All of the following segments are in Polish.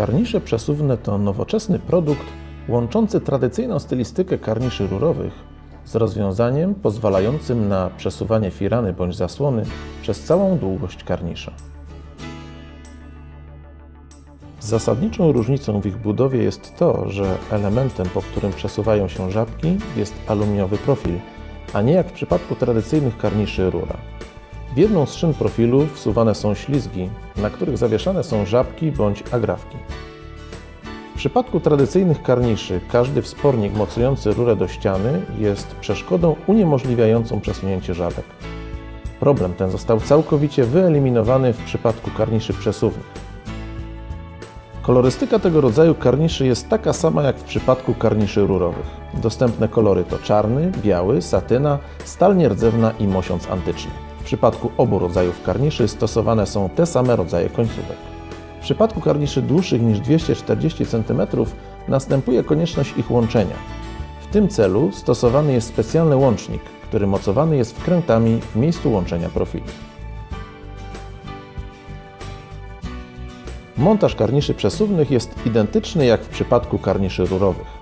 Karnisze przesuwne to nowoczesny produkt łączący tradycyjną stylistykę karniszy rurowych z rozwiązaniem pozwalającym na przesuwanie firany bądź zasłony przez całą długość karnisza. Zasadniczą różnicą w ich budowie jest to, że elementem, po którym przesuwają się żabki, jest aluminiowy profil, a nie jak w przypadku tradycyjnych karniszy rura. W jedną z szyn profilu wsuwane są ślizgi, na których zawieszane są żabki bądź agrafki. W przypadku tradycyjnych karniszy każdy wspornik mocujący rurę do ściany jest przeszkodą uniemożliwiającą przesunięcie żabek. Problem ten został całkowicie wyeliminowany w przypadku karniszy przesuwnych. Kolorystyka tego rodzaju karniszy jest taka sama jak w przypadku karniszy rurowych. Dostępne kolory to czarny, biały, satyna, stal nierdzewna i mosiąc antyczny. W przypadku obu rodzajów karniszy stosowane są te same rodzaje końcówek. W przypadku karniszy dłuższych niż 240 cm następuje konieczność ich łączenia. W tym celu stosowany jest specjalny łącznik, który mocowany jest wkrętami w miejscu łączenia profili. Montaż karniszy przesuwnych jest identyczny jak w przypadku karniszy rurowych.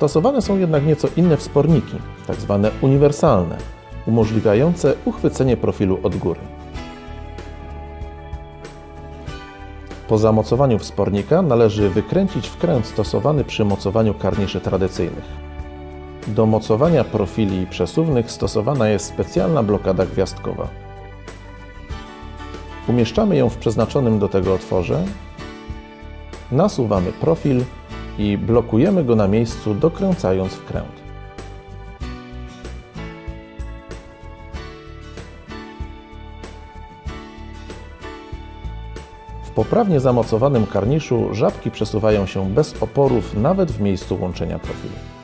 Stosowane są jednak nieco inne wsporniki, tzw. uniwersalne, umożliwiające uchwycenie profilu od góry. Po zamocowaniu wspornika należy wykręcić wkręt stosowany przy mocowaniu karniszy tradycyjnych. Do mocowania profili przesuwnych stosowana jest specjalna blokada gwiazdkowa. Umieszczamy ją w przeznaczonym do tego otworze, nasuwamy profil i blokujemy go na miejscu dokręcając wkręt. W poprawnie zamocowanym karniszu żabki przesuwają się bez oporów nawet w miejscu łączenia profilu.